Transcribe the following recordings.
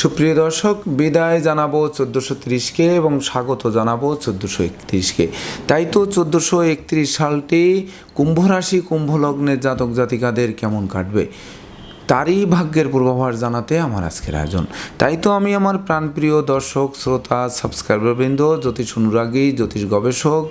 সুপ্রিয় দর্শক, বিদায় জানাব চোদ্দোশো তিরিশকে এবং স্বাগত জানাব চোদ্দোশো একত্রিশকে। তাই তো চোদ্দোশো একত্রিশ সালটি কুম্ভ রাশি কুম্ভ জাতক জাতিকাদের কেমন কাটবে? তারই ভাগ্যের পূর্বাভাস জানাতে আমার আজকের আয়োজন। তাই তো আমি আমার প্রাণপ্রিয় দর্শক, শ্রোতা, সাবস্ক্রাইবারবৃন্দ, জ্যোতিষ অনুরাগী, জ্যোতিষ গবেষক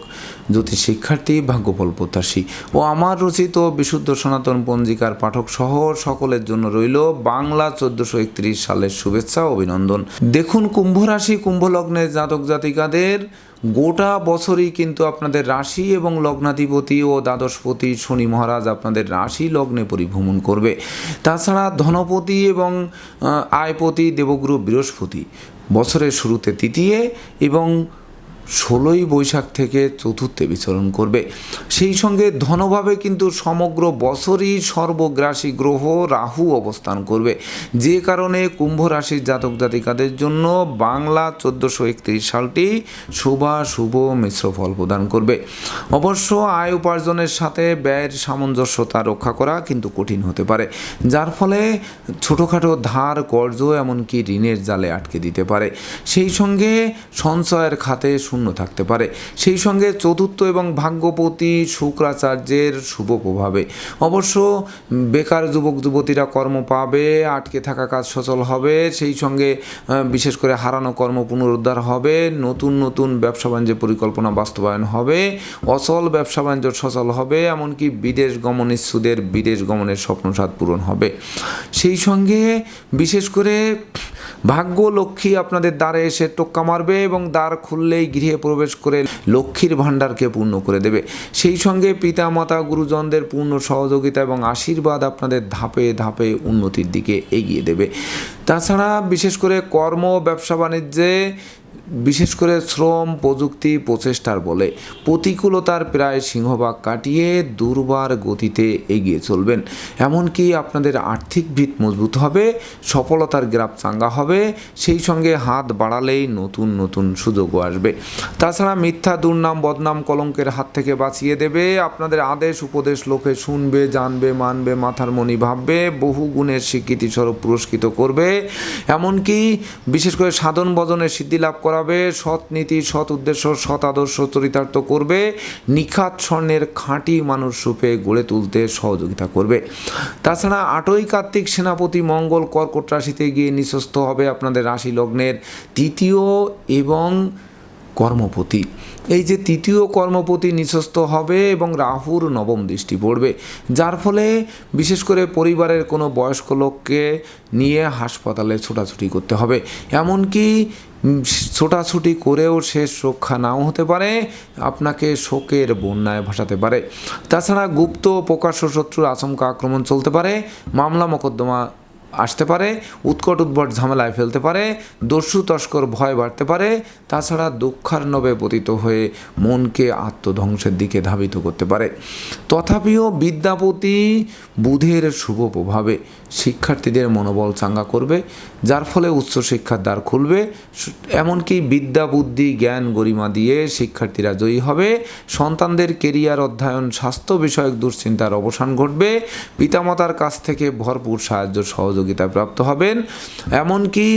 জ্যোতিষ শিক্ষার্থী ভাগ্যফল প্রত্যাশী ও আমার রচিত বিশুদ্ধ সনাতন পঞ্জিকার পাঠক সহ সকলের জন্য রইল বাংলা চোদ্দশো একত্রিশ সালের শুভেচ্ছা অভিনন্দন। দেখুন কুম্ভ রাশি কুম্ভ লগ্নের জাতক জাতিকাদের গোটা বছরই কিন্তু আপনাদের রাশি এবং লগ্নাধিপতি ও দ্বাদশপতি শনি মহারাজ আপনাদের রাশি লগ্নে পরিভ্রমণ করবে। তাছাড়া ধনপতি এবং আয়পতি, দেবগুরু বৃহস্পতি বছরের শুরুতে তৃতীয় এবং ষোলোই বৈশাখ থেকে চতুর্থে বিচরণ করবে। সেই সঙ্গে ধনভাবে কিন্তু সমগ্র বছরই সর্বগ্রাসী গ্রহ রাহু অবস্থান করবে। যে কারণে কুম্ভ রাশির জাতক জাতিকাদের জন্য বাংলা চোদ্দোশো একত্রিশ সালটি শুভা, শুভ, মিশ্র ফল প্রদান করবে। অবশ্য আয় উপার্জনের সাথে ব্যয়ের সামঞ্জস্যতা রক্ষা করা কিন্তু কঠিন হতে পারে। যার ফলে ছোটোখাটো ধার, কর্জ, এমনকি ঋণের জালে আটকে দিতে পারে। সেই সঙ্গে সঞ্চয়ের খাতে থাকতে পারে। সেই সঙ্গে চতুর্থ এবং ভাগ্যপতি শুক্রাচার্যের শুভ প্রভাবে। অবশ্য বেকার যুবক, যুবতীরা কর্ম পাবে, আটকে থাকা কাজ সচল হবে, সেই সঙ্গে বিশেষ করে হারানো কর্ম পুনরুদ্ধার হবে, নতুন নতুন ব্যবসা বাণিজ্যের পরিকল্পনা বাস্তবায়ন হবে, অচল ব্যবসা বাণিজ্য সচল হবে, এমনকি বিদেশ গমন ইচ্ছুদের বিদেশ গমনের স্বপ্ন স্বপ্নসাদ পূরণ হবে। সেই সঙ্গে, বিশেষ করে ভাগ্য লক্ষ্মী আপনাদের দ্বারে এসে টোক্কা মারবে এবং দ্বার খুললেই গৃহে প্রবেশ করে লক্ষ্মীর ভাণ্ডারকে পূর্ণ করে দেবে। সেই সঙ্গে পিতা মাতা গুরুজনদের পূর্ণ সহযোগিতা এবং আশীর্বাদ আপনাদের ধাপে ধাপে উন্নতির দিকে এগিয়ে দেবে। তাছাড়া বিশেষ করে কর্ম ব্যবসা বাণিজ্যে বিশেষ করে শ্রম, প্রযুক্তি, প্রচেষ্টার বলে প্রতিকূলতার প্রায় সিংহভাগ কাটিয়ে দুর্বার গতিতে এগিয়ে চলবেন। এমনকি আপনাদের আর্থিক ভিত মজবুত হবে, সফলতার গ্রাফ চাঙ্গা হবে, সেই সঙ্গে হাত বাড়ালেই নতুন নতুন সুযোগও আসবে। তাছাড়া মিথ্যা দুর্নাম, বদনাম কলঙ্কের হাত থেকে বাঁচিয়ে দেবে, আপনাদের আদেশ, উপদেশ লোকে শুনবে, জানবে, মানবে, মাথার মনি ভাববে, বহু গুণের স্বীকৃতি স্বরূপ পুরস্কৃত করবে। এমনকি বিশেষ করে সাধন বদনের সিদ্ধি লাভ করাবে, সৎ নীতি, সৎ উদ্দেশ্য, সৎ আদর্শ চরিতার্থ করবে, নিখাত স্বর্ণের খাঁটি মানুষ রূপে গড়ে তুলতে সহযোগিতা করবে। তাছাড়া আটই কার্তিক সেনাপতি মঙ্গল কর্কট রাশিতে গিয়ে নিঃস্বস্থ হবে আপনাদের রাশি লগ্নের তৃতীয় এবং কর্মপতি। এই যে তৃতীয় কর্মপতি নিঃস্বস্ত হবে এবং রাহুর নবম দৃষ্টি পড়বে, যার ফলে বিশেষ করে পরিবারের কোনো বয়স্ক লোককে নিয়ে হাসপাতালে ছোটাছুটি করতে হবে। এমনকি ছোটাছুটি করেও শেষ রক্ষা নাও হতে পারে, আপনাকে শোকের বন্যায় ভাসাতে পারে। তাছাড়া গুপ্ত প্রকাশ্য শত্রুর আচমকা আক্রমণ চলতে পারে, মামলা মোকদ্দমা আসতে পারে, উৎকট উদ্ভট ঝামেলায় ফেলতে পারে, দস্যু তস্কর ভয় বাড়তে পারে, তাছাড়া দুঃখার্ণবে পতিত হয়ে মনকে আত্মধ্বংসের দিকে ধাবিত করতে পারে। তথাপিও বিদ্যাপতি বুধের শুভ প্রভাবে শিক্ষার্থীদের মনোবল চাঙ্গা করবে, যার ফলে উচ্চশিক্ষার দ্বার খুলবে। এমনকি বিদ্যা, বুদ্ধি, জ্ঞান গরিমা দিয়ে শিক্ষার্থীরা জয়ী হবে। সন্তানদের কেরিয়ার অধ্যয়ন, স্বাস্থ্য বিষয়ক দুশ্চিন্তার অবসান ঘটবে। পিতামাতার কাছ থেকে ভরপুর সাহায্য সহযোগিতা প্রাপ্ত হবেন। এমনকি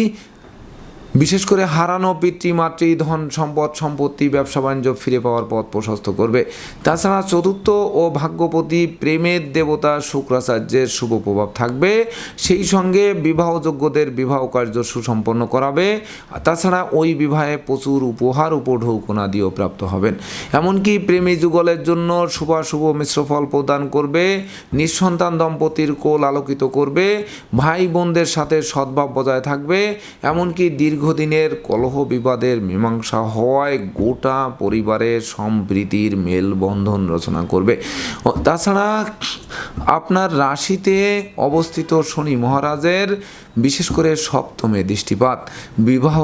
বিশেষ করে হারানো পিতৃমাতৃ ধন সম্পদ, সম্পত্তি, ব্যবসা, বাণিজ্য ফিরে পাওয়ার পথ প্রশস্ত করবে। তাছাড়া চতুর্থ ও ভাগ্যপতি প্রেমের দেবতা শুক্রাচার্যের শুভ প্রভাব থাকবে। সেই সঙ্গে বিবাহযোগ্যদের বিবাহ কার্য সুসম্পন্ন করাবে। তাছাড়া ওই বিবাহে প্রচুর উপহার উপঢৌকনা দিয়েও প্রাপ্ত হবেন। এমনকি প্রেমী যুগলের জন্য শুভাশুভ মিশ্র ফল প্রদান করবে, নিঃসন্তান দম্পতির কোল আলোকিত করবে ভাই বোনদের সাথে সদ্ভাব বজায় থাকবে। এমনকি দীর্ঘদিনের কলহ বিবাদের মীমাংসা হওয়ায় গোটা পরিবারের সম্প্রীতির মেলবন্ধন রচনা করবে। তাছাড়া আপনার রাশিতে অবস্থিত শনি মহারাজের বিশেষ করে সপ্তমে দৃষ্টিপাত। বিবাহ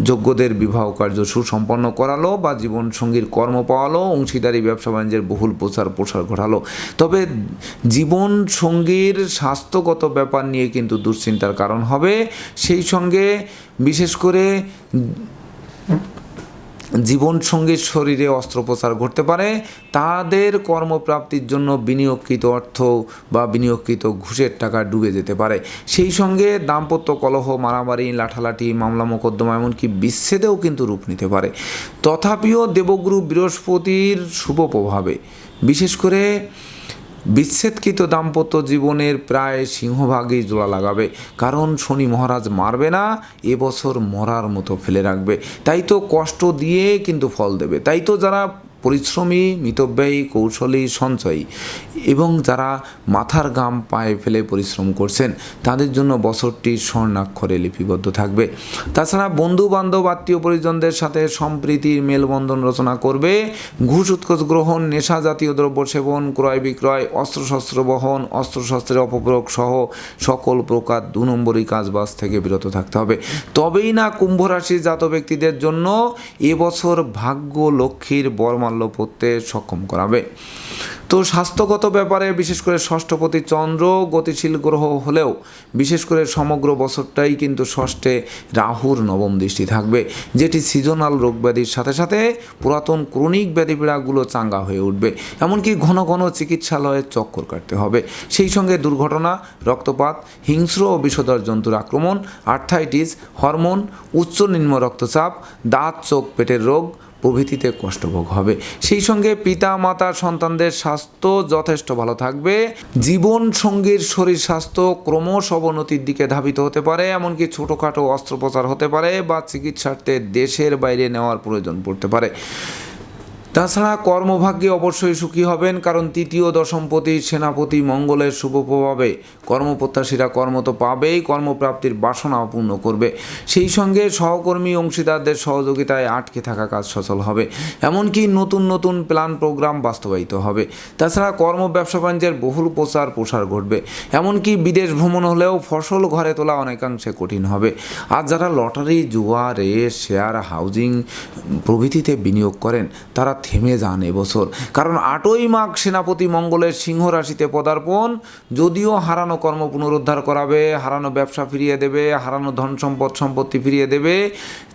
যোগ্যদের বিবাহ কার্য সুসম্পন্ন করালো বা জীবন সঙ্গীর কর্ম পাওয়ালো, অংশীদারি, ব্যবসা বাণিজ্যের বহুল প্রচার প্রসার ঘটালো। তবে জীবন সঙ্গীর স্বাস্থ্যগত ব্যাপার নিয়ে কিন্তু দুশ্চিন্তার কারণ হবে। সেই সঙ্গে বিশেষ করে জীবনসঙ্গীর শরীরে অস্ত্রোপচার ঘটতে পারে, তাদের কর্মপ্রাপ্তির জন্য বিনিয়োগকৃত অর্থ বা বিনিয়োগকৃত ঘুষের টাকা ডুবে যেতে পারে। সেই সঙ্গে দাম্পত্য কলহ, মারামারি, লাঠালাঠি, মামলা, মোকদ্দমা, এমনকি বিচ্ছেদেও কিন্তু রূপ নিতে পারে। তথাপিও দেবগুরু বৃহস্পতির শুভ প্রভাবে, বিশেষ করে বিচ্ছেদকৃত দাম্পত্য জীবনের প্রায় সিংহভাগেই জোড়া লাগাবে। কারণ শনি মহারাজ মারবে না, এবছর মরার মতো ফেলে রাখবে। তাই তো কষ্ট দিয়ে কিন্তু ফল দেবে। তাই তো যারা পরিশ্রমী, মিতব্যয়ী, কৌশলী, সঞ্চয়ী এবং যারা মাথার গাম পায়ে ফেলে পরিশ্রম করছেন, তাদের জন্য বছরটি স্বর্ণাক্ষরে লিপিবদ্ধ থাকবে। তাছাড়া বন্ধু বান্ধব আত্মীয় পরিজনদের সাথে সম্প্রীতির মেলবন্ধন রচনা করবে। ঘুষ, উৎকোচ গ্রহণ, নেশা জাতীয় দ্রব্য সেবন, ক্রয় বিক্রয়, অস্ত্রশস্ত্র বহন, অস্ত্রশস্ত্রের অপপ্রয়োগ সহ সকল প্রকার দু নম্বরই কাজবাজ থেকে বিরত থাকতে হবে। তবেই না কুম্ভ রাশি জাত ব্যক্তিদের জন্য এবছর ভাগ্য লক্ষ্মীর বরমাল্য পড়তে সক্ষম করাবে। তো স্বাস্থ্যগত ব্যাপারে বিশেষ করে ষষ্ঠপতি চন্দ্র গতিশীল গ্রহ হলেও বিশেষ করে সমগ্র বছরটাই কিন্তু ষষ্ঠে রাহুর নবম দৃষ্টি থাকবে, যেটি সিজনাল রোগ ব্যাধির সাথে সাথে পুরাতন ক্রনিক ব্যাধি পীড়াগুলো চাঙ্গা হয়ে উঠবে। এমনকি ঘন ঘন চিকিৎসালয়ে চক্কর কাটতে হবে। সেই সঙ্গে দুর্ঘটনা, রক্তপাত, হিংস্র ও বিষধর জন্তুর আক্রমণ আর্থাইটিস হরমোন উচ্চ নিম্ন রক্তচাপ, দাঁত, চোখ, পেটের রোগ প্রভৃতিতে কষ্টভোগ হবে। সেই সঙ্গে পিতা, মাতা, সন্তানদের স্বাস্থ্য যথেষ্ট ভালো থাকবে। জীবন সঙ্গীর শরীর স্বাস্থ্য ক্রমশ অবনতির দিকে ধাবিত হতে পারে, এমনকি ছোটোখাটো অস্ত্রোপচার হতে পারে বা চিকিৎসার্থে দেশের বাইরে নেওয়ার প্রয়োজন পড়তে পারে। তাছাড়া কর্মভাগ্যে অবশ্যই সুখী হবেন, কারণ তৃতীয় দশমপতি সেনাপতি, মঙ্গলের শুভ প্রভাবে কর্মপ্রত্যাশীরা কর্ম তো পাবেই, কর্মপ্রাপ্তির বাসনা পূর্ণ করবে। সেই সঙ্গে সহকর্মী, অংশীদারদের সহযোগিতায় আটকে থাকা কাজ সচল হবে। এমনকি নতুন নতুন প্ল্যান প্রোগ্রাম বাস্তবায়িত হবে। তাছাড়া কর্ম ব্যবসা বাণিজ্যের বহুল প্রচার প্রসার ঘটবে। এমনকি বিদেশ ভ্রমণ হলেও ফসল ঘরে তোলা অনেকাংশে কঠিন হবে। আর যারা লটারি, জুয়া, রেস, শেয়ার, হাউজিং প্রভৃতিতে বিনিয়োগ করেন, তারা থেমে যান এবছর। কারণ আটই মাঘ সেনাপতি মঙ্গলের সিংহ রাশিতে পদার্পণ, যদিও হারানো কর্ম পুনরুদ্ধার করাবে, হারানো ব্যবসা ফিরিয়ে দেবে, হারানো ধন সম্পদ সম্পত্তি ফিরিয়ে দেবে,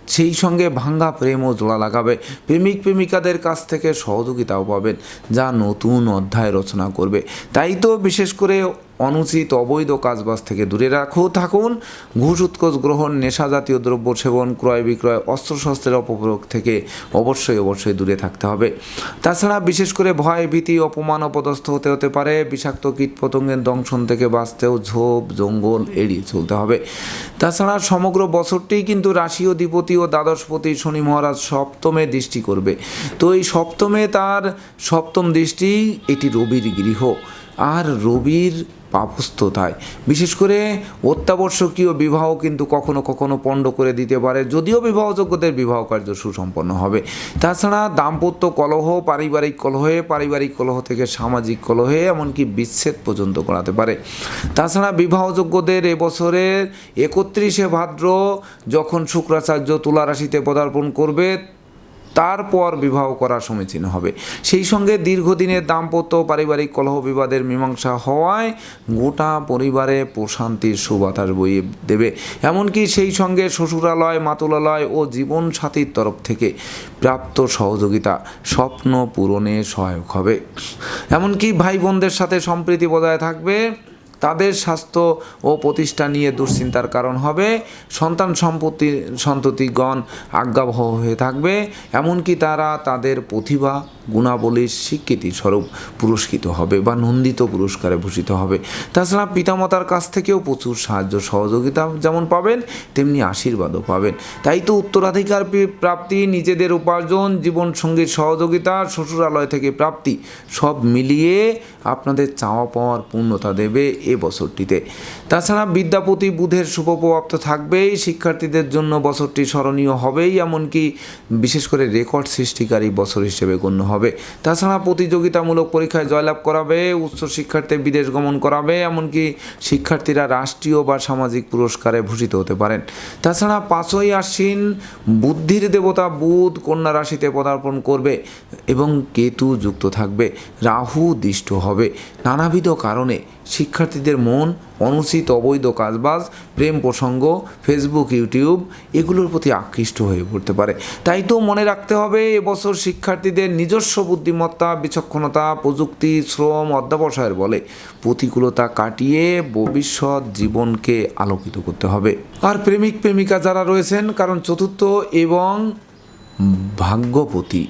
সেই সঙ্গে ভাঙ্গা প্রেমও জোড়া লাগাবে। প্রেমিক প্রেমিকাদের কাছ থেকে সহযোগিতাও পাবেন, যা নতুন অধ্যায় রচনা করবে। তাই তো বিশেষ করে অনুচিত অবৈধ কাজবাজ থেকে দূরে রাখো। থাকুন, ঘুষ উৎকোষ গ্রহণ, নেশা জাতীয় দ্রব্য সেবন, ক্রয় বিক্রয়, অস্ত্রশস্ত্রের অপপ্রয়োগ থেকে অবশ্যই অবশ্যই দূরে থাকতে হবে। তাছাড়া বিশেষ করে ভয়, ভীতি, অপমান, অপদস্থ হতে হতে পারে। বিষাক্ত কীটপতঙ্গের দংশন থেকে বাঁচতেও ঝোপ, জঙ্গল এড়িয়ে চলতে হবে। তাছাড়া সমগ্র বছরটি কিন্তু রাশি অধিপতি ও দ্বাদশপতি শনি মহারাজ সপ্তমে দৃষ্টি করবে। তো এই সপ্তমে তার সপ্তম দৃষ্টি, এটি রবির গৃহ। আর রবির পাপস্থতায় বিশেষ করে অত্যাবশ্যকীয় বিবাহ কিন্তু কখনো কখনো পণ্ড করে দিতে পারে, যদিও বিবাহযোগ্যদের বিবাহ কার্য সুসম্পন্ন হবে। তাছাড়া দাম্পত্য কলহ, পারিবারিক কলহে, পারিবারিক কলহ থেকে সামাজিক কলহে এমনকি বিচ্ছেদ পর্যন্ত করাতে পারে। তাছাড়া বিবাহযোগ্যদের এবছরের একত্রিশে ভাদ্র যখন শুক্রাচার্য তুলা রাশিতে পদার্পণ করবে তারপর বিবাহ করা সমীচীন হবে। সেই সঙ্গে দীর্ঘদিনের দাম্পত্য পারিবারিক কলহ বিবাদের মীমাংসা হওয়ায় গোটা পরিবারে প্রশান্তির সুবাতাস বইয়ে দেবে। এমনকি সেই সঙ্গে শ্বশুরালয়, মাতুলালয় ও জীবনসাথীর তরফ থেকে প্রাপ্ত সহযোগিতা স্বপ্ন পূরণে সহায়ক হবে। এমনকি ভাই বোনদের সাথে সম্প্রীতি বজায় থাকবে তাদের স্বাস্থ্য ও প্রতিষ্ঠা নিয়ে দুশ্চিন্তার কারণ হবে। সন্তান সম্পত্তি সন্ততিগণ আজ্ঞাবহ হয়ে থাকবে, এমনকি তারা তাদের প্রতিভা, গুণাবলীর স্বীকৃতি স্বরূপ পুরস্কৃত হবে বা নন্দিত পুরস্কারে ভূষিত হবে। তাছাড়া পিতামাতার কাছ থেকেও প্রচুর সাহায্য সহযোগিতা যেমন পাবেন, তেমনি আশীর্বাদও পাবেন। তাই তো উত্তরাধিকার প্রাপ্তি, নিজেদের উপার্জন, জীবনসঙ্গীর সহযোগিতা, শ্বশুরালয় থেকে প্রাপ্তি সব মিলিয়ে আপনাদের চাওয়া পাওয়ার পূর্ণতা দেবে এ বছরটিতে। তাছাড়া বিদ্যাপতি বুধের শুভ তো থাকবেই, শিক্ষার্থীদের জন্য বছরটি স্মরণীয় হবেই, এমনকি বিশেষ করে রেকর্ড সৃষ্টিকারী বছর হিসেবে গণ্য হবে। তাছাড়া প্রতিযোগিতামূলক পরীক্ষায় জয়লাভ করাবে, উচ্চ শিক্ষার্থী বিদেশ গমন করাবে, এমনকি শিক্ষার্থীরা রাষ্ট্রীয় বা সামাজিক পুরস্কারে ভূষিত হতে পারেন। তাছাড়া পাঁচই আশ্বিন বুদ্ধির দেবতা বুধ কন্যা রাশিতে পদার্পণ করবে এবং কেতু যুক্ত থাকবে, রাহু দিষ্ট হবে। নানাবিধ কারণে শিক্ষার্থীদের মন, অনুচিত অবৈধ কাজবাজ, প্রেম প্রসঙ্গ ফেসবুক ইউটিউব এগুলোর প্রতি আকৃষ্ট হয়ে পড়তে পারে। তাই তো মনে রাখতে হবে, এবছর শিক্ষার্থীদের নিজস্ব বুদ্ধিমত্তা, বিচক্ষণতা, প্রযুক্তি, শ্রম, অধ্যাবসায়ের বলে প্রতিকূলতা কাটিয়ে ভবিষ্যৎ জীবনকে আলোকিত করতে হবে। আর প্রেমিক প্রেমিকা যারা রয়েছেন, কারণ চতুর্থ এবং ভাগ্যপতি।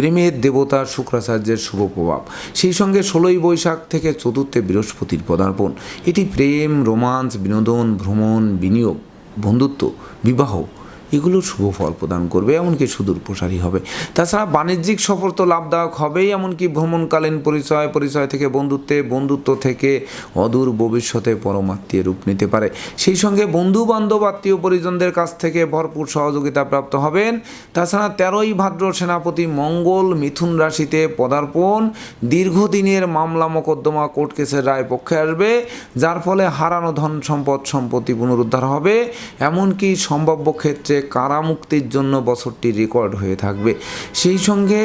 প্রেমের দেবতা শুক্রাচার্যের শুভ প্রভাব। সেই সঙ্গে ষোলোই বৈশাখ থেকে চতুর্থে বৃহস্পতির পদার্পণ। এটি প্রেম রোমান্স বিনোদন, ভ্রমণ, বিনিয়োগ, বন্ধুত্ব, বিবাহ এগুলোর শুভ ফল প্রদান করবে, এমনকি সুদূর প্রসারী হবে। তাছাড়া বাণিজ্যিক সফর তো লাভদায়ক হবেই, এমনকি ভ্রমণকালীন পরিচয় পরিচয় থেকে বন্ধুত্বে, বন্ধুত্ব থেকে অদূর ভবিষ্যতে পরমাত্মীয় রূপ নিতে পারে। সেই সঙ্গে বন্ধু বান্ধব আত্মীয় পরিজনদের কাছ থেকে ভরপুর সহযোগিতা প্রাপ্ত হবেন। তাছাড়া তেরোই ভাদ্র সেনাপতি মঙ্গল মিথুন রাশিতে পদার্পণ, দীর্ঘদিনের মামলা মোকদ্দমা কোর্ট কেসের রায় পক্ষে আসবে, যার ফলে হারানো ধন সম্পদ সম্পত্তি পুনরুদ্ধার হবে। এমনকি সম্ভাব্য ক্ষেত্রে কারামুক্তির জন্য বছরটি রেকর্ড হয়ে থাকবে। সেই সঙ্গে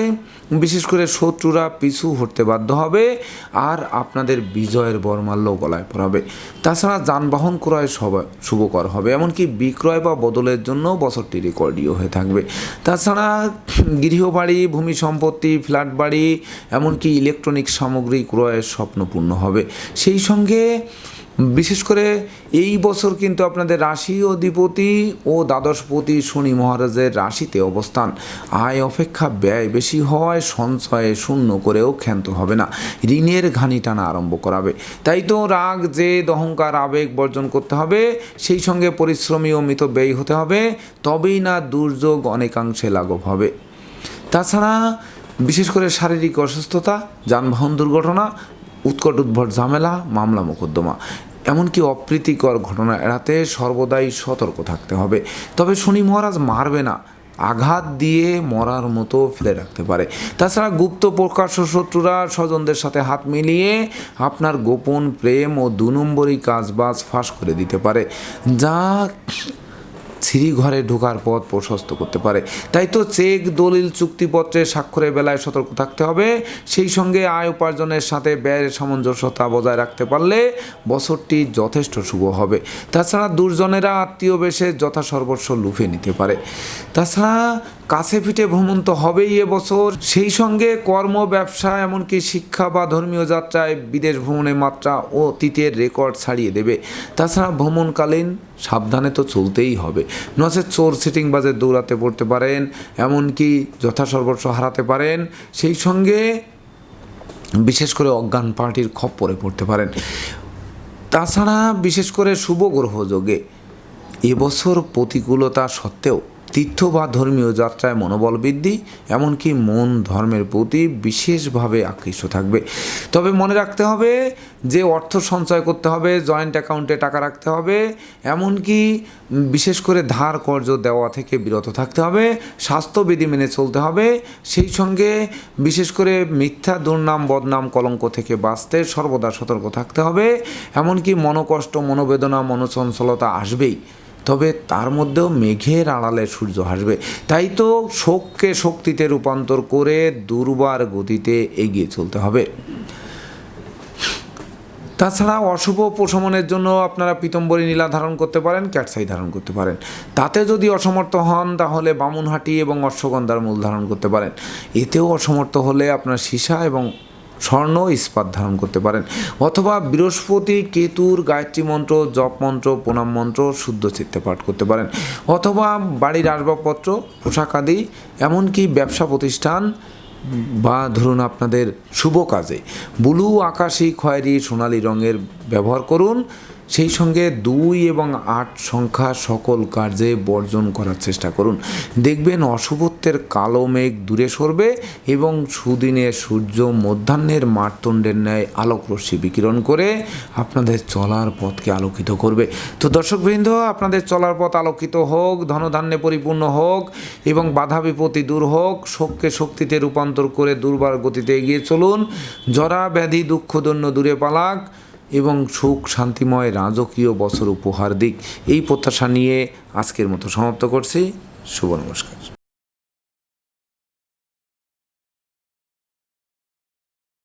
বিশেষ করে শত্রুরা পিছু হটতে বাধ্য হবে আর আপনাদের বিজয়ের বরমাল্য গলায় পড়াবে তাছাড়া যানবাহন ক্রয় সবাই শুভকর হবে, এমনকি বিক্রয় বা বদলের জন্য বছরটি রেকর্ডীয় হয়ে থাকবে। তাছাড়া গৃহবাড়ি, ভূমি সম্পত্তি, ফ্ল্যাট বাড়ি, এমনকি ইলেকট্রনিক সামগ্রী ক্রয়ের স্বপ্ন পূর্ণ হবে। সেই সঙ্গে বিশেষ করে এই বছর কিন্তু আপনাদের রাশি অধিপতি ও দ্বাদশপতি শনি মহারাজের রাশিতে অবস্থান। আয় অপেক্ষা ব্যয় বেশি হওয়ায় সঞ্চয়ে শূন্য করেও ক্ষান্ত হবে না। ঋণের ঘানি টানা আরম্ভ করাবে। তাই তো রাগ, জেদ, অহংকার, আবেগ বর্জন করতে হবে। সেই সঙ্গে পরিশ্রমী ও মিত ব্যয় হতে হবে। তবেই না দুর্যোগ অনেকাংশে লাঘব হবে। তাছাড়া বিশেষ করে শারীরিক অসুস্থতা, যানবাহন দুর্ঘটনা উৎকট উদ্ভট ঝামেলা, মামলা মোকদ্দমা। এমনকি অপ্রীতিকর ঘটনা এড়াতে সর্বদাই সতর্ক থাকতে হবে। তবে শনি মহারাজ মারবে না, আঘাত দিয়ে মরার মতো ফেলে রাখতে পারে। তাছাড়া গুপ্ত প্রকাশ্য শত্রুরা স্বজনদের সাথে হাত মিলিয়ে আপনার গোপন প্রেম ও দু নম্বরই কাজবাজ ফাঁস করে দিতে পারে। যা সিঁড়ি ঘরে ঢোকার পথ প্রশস্ত করতে পারে। তাই তো চেক, দলিল, চুক্তিপত্রে স্বাক্ষরের বেলায় সতর্ক থাকতে হবে। সেই সঙ্গে আয় উপার্জনের সাথে ব্যয়ের সামঞ্জস্যতা বজায় রাখতে পারলে বছরটি যথেষ্ট শুভ হবে। তাছাড়া দুর্জনেরা আত্মীয় বেশে যথাসর্বস্ব লুফে নিতে পারে। তাছাড়া কাছে পিঠে ভ্রমণ তো হবেই এবছর সেই সঙ্গে কর্ম, ব্যবসা, এমনকি শিক্ষা বা ধর্মীয় যাত্রায় বিদেশ ভ্রমণের মাত্রা অতীতের রেকর্ড ছাড়িয়ে দেবে। তাছাড়া ভ্রমণকালীন সাবধানে তো চলতেই হবে। নচেত চোর সিটিং বাজে দৌড়াতে পড়তে পারেন, এমনকি যথাসর্বস্ব হারাতে পারেন। সেই সঙ্গে বিশেষ করে অজ্ঞান পার্টির খপ্পরে পড়তে পারেন। তাছাড়া বিশেষ করে শুভ গ্রহযোগে এবছর প্রতিকূলতা সত্ত্বেও তীর্থ বা ধর্মীয় যাত্রায় মনোবল বৃদ্ধি, এমনকি মন ধর্মের প্রতি বিশেষভাবে আকৃষ্ট থাকবে। তবে মনে রাখতে হবে যে অর্থ সঞ্চয় করতে হবে জয়েন্ট অ্যাকাউন্টে টাকা রাখতে হবে, এমনকি বিশেষ করে ধার, কর্জ দেওয়া থেকে বিরত থাকতে হবে স্বাস্থ্যবিধি মেনে চলতে হবে, সেই সঙ্গে বিশেষ করে মিথ্যা, দুর্নাম, বদনাম, কলঙ্ক থেকে বাঁচতে সর্বদা সতর্ক থাকতে হবে, এমনকি মনোকষ্ট, মনোবেদনা, মনোচঞ্চলতা আসবেই। তবে তার মধ্যেও মেঘের আড়ালে সূর্য হাসবে। তাই তো শোককে শক্তিতে রূপান্তর করে দুর্বার গতিতে এগিয়ে চলতে হবে। তাছাড়া অশুভ প্রশমনের জন্য আপনারা পিতম্বরী নীলা ধারণ করতে পারেন, ক্যাটসাই ধারণ করতে পারেন। তাতে যদি অসমর্থ হন, তাহলে বামুনহাটি এবং অশ্বগন্ধার মূল ধারণ করতে পারেন। এতেও অসমর্থ হলে আপনার সীসা এবং স্বর্ণ ইস্পাত ধারণ করতে পারেন। অথবা বৃহস্পতি, কেতুর, গায়ত্রী মন্ত্র, জপ মন্ত্র, প্রণাম মন্ত্র, শুদ্ধ চিত্তে পাঠ করতে পারেন। অথবা বাড়ির আসবাবপত্র, পোশাক আদি, এমনকি ব্যবসা প্রতিষ্ঠান বা ধরুন আপনাদের শুভ কাজে। ব্লু, আকাশি, খয়েরি, সোনালি রঙের ব্যবহার করুন। সেই সঙ্গে দুই এবং আট সংখ্যা সকল কার্যে বর্জন করার চেষ্টা করুন। দেখবেন অশুভত্বের কালো মেঘ দূরে সরবে এবং সুদিনে সূর্য মধ্যাহ্নের মারতণ্ডের ন্যায় আলোক রশ্মি বিকিরণ করে আপনাদের চলার পথকে আলোকিত করবে। তো দর্শকবৃন্দ, আপনাদের চলার পথ আলোকিত হোক, ধনধান্যে পরিপূর্ণ হোক এবং বাধা বিপত্তি দূর হোক, শোককে শক্তিতে রূপান্তর করে দুর্বার গতিতে এগিয়ে চলুন। জরা, ব্যাধি দুঃখদন্য দূরে পালাক। এবং সুখ, শান্তিময়, রাজকীয় বছর উপহার দিক। এই প্রত্যাশা নিয়ে আজকের মতো সমাপ্ত করছি। শুভ নমস্কার।